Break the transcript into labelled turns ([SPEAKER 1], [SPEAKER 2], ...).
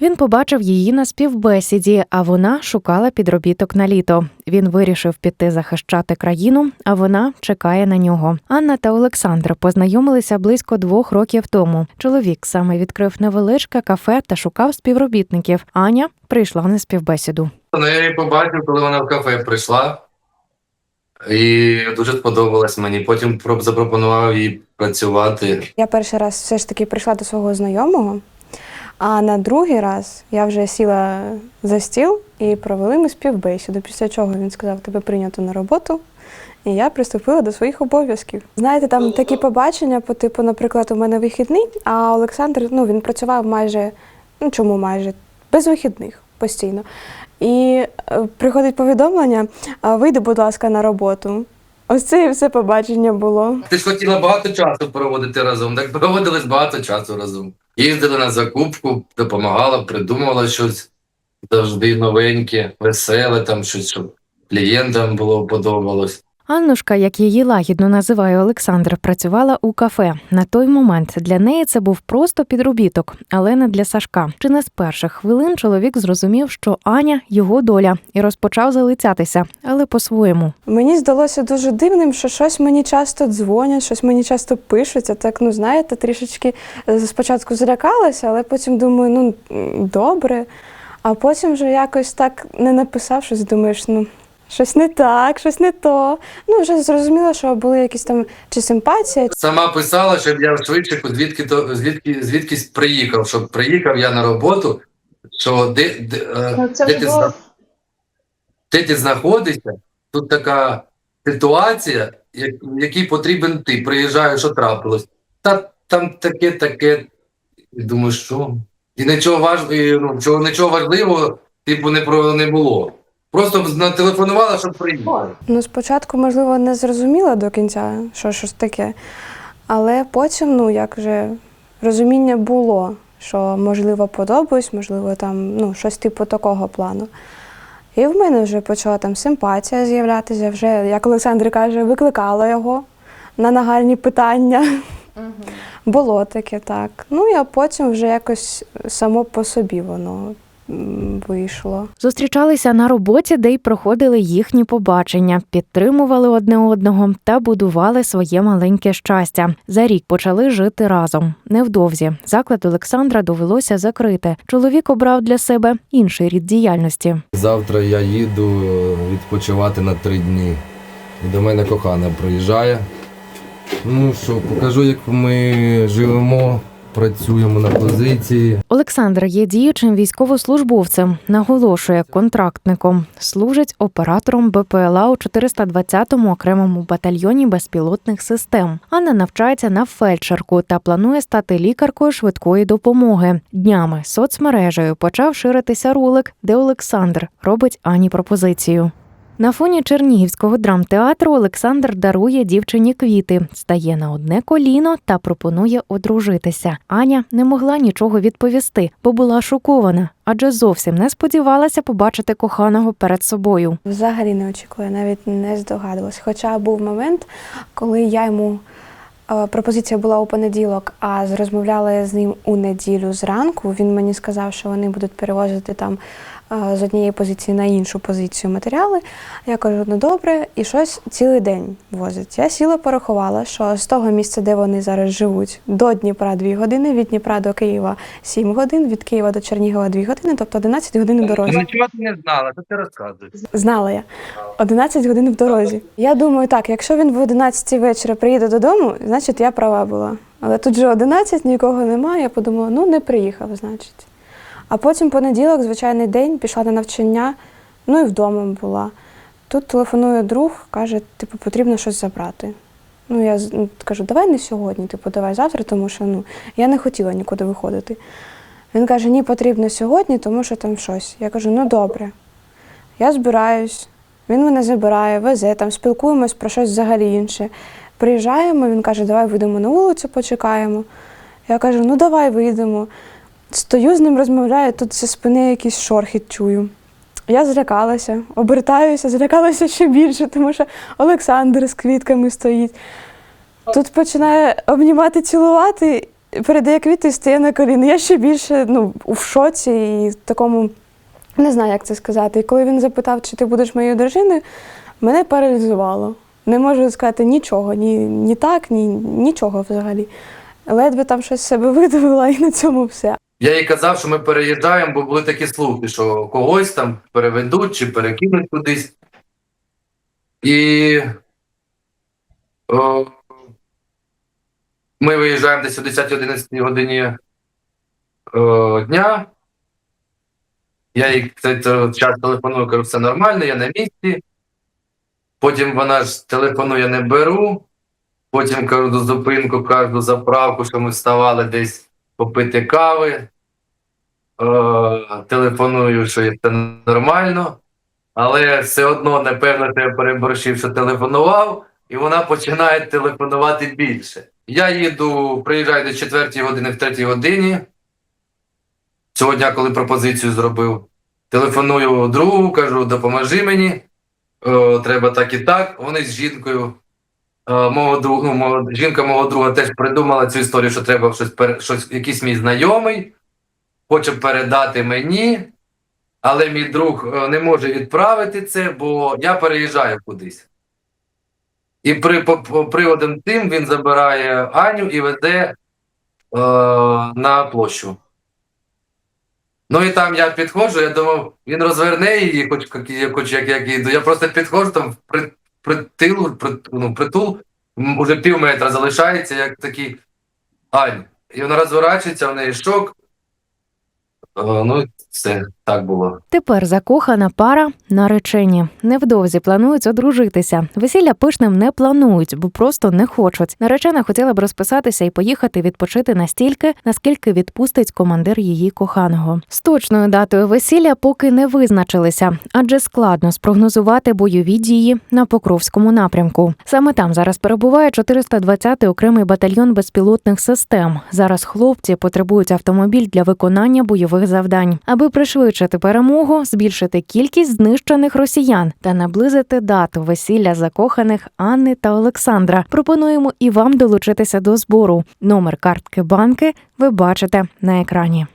[SPEAKER 1] Він побачив її на співбесіді, а вона шукала підробіток на літо. Він вирішив піти захищати країну, а вона чекає на нього. Анна та Олександр познайомилися близько двох років тому. Чоловік саме відкрив невеличке кафе та шукав співробітників. Аня прийшла на співбесіду.
[SPEAKER 2] Ну, я її побачив, коли вона в кафе прийшла. І дуже сподобалось мені. Потім про- запропонував їй працювати.
[SPEAKER 3] Я перший раз все ж таки прийшла до свого знайомого, а на другий раз я вже сіла за стіл і провели ми співбесіду. Після чого він сказав, тебе прийнято на роботу. І я приступила до своїх обов'язків. Знаєте, там такі побачення, по типу, наприклад, у мене вихідний, а Олександр ну, він працював майже, ну чому майже, без вихідних постійно. І е, приходить повідомлення: вийди, будь ласка, на роботу. Ось це і все побачення було.
[SPEAKER 2] Ти ж хотіла багато часу проводити разом, так проводились багато часу разом. Їздили на закупку, допомагала, придумувала щось завжди новеньке, веселе, там щось, щоб клієнтам було подобалось.
[SPEAKER 1] Аннушка, як її лагідно називає Олександр, працювала у кафе. На той момент для неї це був просто підробіток, але не для Сашка. Чи не з перших хвилин чоловік зрозумів, що Аня його доля, і розпочав залицятися, але по-своєму.
[SPEAKER 3] Мені здалося дуже дивним, що щось мені часто дзвонять, щось мені часто пишуть. Я так, ну знаєте, трішечки е, спочатку злякалася, але потім думаю, ну добре. А потім вже якось так не написав щось, думаєш, ну. Щось не так, щось не то. Ну, вже зрозуміло, що були якісь там чи симпатія,
[SPEAKER 2] Сама писала, щоб я швидше звідки то звідки звідкись приїхав, щоб приїхав я на роботу. Що де, де, е,
[SPEAKER 4] Ну, це
[SPEAKER 2] де, ти, зна- де ти знаходишся? Тут така ситуація, як, в якій потрібен ти. Приїжджаєш, що трапилось. Та там таке, таке. І думаю, що? І нічого важ... і, ну, чого, нічого важливого, типу, не про не було. Просто зателефонувала, щоб приїхати.
[SPEAKER 3] Ну, спочатку, можливо, не зрозуміла до кінця, що щось таке. Але потім, ну, як вже розуміння було, що можливо подобаюсь, можливо, там ну, щось типу такого плану. І в мене вже почала там симпатія з'являтися, вже, як Олександр каже, викликала його на нагальні питання. Було таке так. Ну, а потім вже якось само по собі воно вийшло.
[SPEAKER 1] Зустрічалися на роботі, де й проходили їхні побачення, підтримували одне одного та будували своє маленьке щастя. За рік почали жити разом. Невдовзі заклад Олександра довелося закрити. Чоловік обрав для себе інший рід діяльності.
[SPEAKER 5] Завтра я їду відпочивати на три дні. І до мене кохана приїжджає. Ну що, покажу, як ми живемо, працюємо на позиції.
[SPEAKER 1] Олександр є діючим військовослужбовцем, наголошує контрактником, служить оператором БПЛА у 420-му окремому батальйоні безпілотних систем. Анна навчається на фельдшерку та планує стати лікаркою швидкої допомоги. Днями соцмережею почав ширитися ролик, де Олександр робить Ані пропозицію. На фоні Чернігівського драмтеатру Олександр дарує дівчині квіти, стає на одне коліно та пропонує одружитися. Аня не могла нічого відповісти, бо була шокована, адже зовсім не сподівалася побачити коханого перед собою.
[SPEAKER 3] Взагалі не очікує, навіть не здогадувалась. Хоча був момент, коли я йому пропозиція була у понеділок, а розмовляла я з ним у неділю зранку. Він мені сказав, що вони будуть перевозити там з однієї позиції на іншу позицію матеріали. Я кажу, ну добре, і щось цілий день возить. Я сіла, порахувала, що з того місця, де вони зараз живуть, до Дніпра 2 години, від Дніпра до Києва 7 годин, від Києва до Чернігова 2 години, тобто 11 годин у дорозі.
[SPEAKER 2] Нічого ти не знала, то ти розказуєш.
[SPEAKER 3] Знала я. 11 годин в дорозі. Я думаю, так, якщо він в 11 вечора приїде додому, значить я права була. Але тут же 11, нікого немає. Я подумала, ну не приїхав, значить. А потім понеділок, звичайний день, пішла на навчання, ну і вдома була. Тут телефонує друг, каже, типу, потрібно щось забрати. Ну, я ну, кажу, давай не сьогодні, типу, давай завтра, тому що ну, я не хотіла нікуди виходити. Він каже, ні, потрібно сьогодні, тому що там щось. Я кажу, ну добре. Я збираюсь, він мене забирає, везе, там спілкуємось про щось взагалі інше. Приїжджаємо, він каже, давай вийдемо на вулицю, почекаємо. Я кажу, ну давай вийдемо. Стою з ним, розмовляю, тут зі спини якийсь шорхіт чую. Я злякалася, обертаюся, злякалася ще більше, тому що Олександр з квітками стоїть. Тут починає обнімати, цілувати. передає квіти і стає на коліна. Я ще більше ну, в шоці і в такому не знаю, як це сказати. І коли він запитав, чи ти будеш моєю дружиною, мене паралізувало. Не можу сказати нічого, ні, ні так, ні нічого взагалі. Ледве там щось себе видавила і на цьому все.
[SPEAKER 2] Я їй казав, що ми переїжджаємо, бо були такі слухи, що когось там переведуть чи перекинуть кудись. І о, ми виїжджаємо десь о 10-11 годині о, дня. Я їй цей час телефоную, кажу, все нормально, я на місці. Потім вона ж телефонує, не беру. Потім до зупинку, кажу заправку, що ми вставали десь попити кави. Е, телефоную, що це нормально, але все одно, напевно, я переборщив, що телефонував, і вона починає телефонувати більше. Я їду, приїжджаю до 4 години, в 3 годині. Цього дня, коли пропозицію зробив, телефоную другу, кажу, допоможи мені. Е, треба так і так. Вони з жінкою. е, Мого друг, ну, мого, жінка мого друга теж придумала цю історію, що треба щось, щось якийсь мій знайомий, хоче передати мені, але мій друг е, не може відправити це, бо я переїжджаю кудись. І при, по, по приводом тим він забирає Аню і веде е, на площу. Ну і там я підходжу, я думав, він розверне її, хоч, хоч як, я йду. Я просто підходжу там при, притил, при, ну, притул, уже пів метра залишається, як такий Ань. І вона розворачується, в неї шок. Е, ну, все, так було.
[SPEAKER 1] Тепер закохана пара наречені. Невдовзі планують одружитися. Весілля пишним не планують, бо просто не хочуть. Наречена хотіла б розписатися і поїхати відпочити настільки, наскільки відпустить командир її коханого. З точною датою весілля поки не визначилися, адже складно спрогнозувати бойові дії на Покровському напрямку. Саме там зараз перебуває 420-й окремий батальйон безпілотних систем. Зараз хлопці потребують автомобіль для виконання бойових завдань, аби пришвидшити перемогу, збільшити кількість знищених росіян та наблизити дату весілля закоханих Анни та Олександра. Пропонуємо і вам долучитися до збору. Номер картки банки ви бачите на екрані.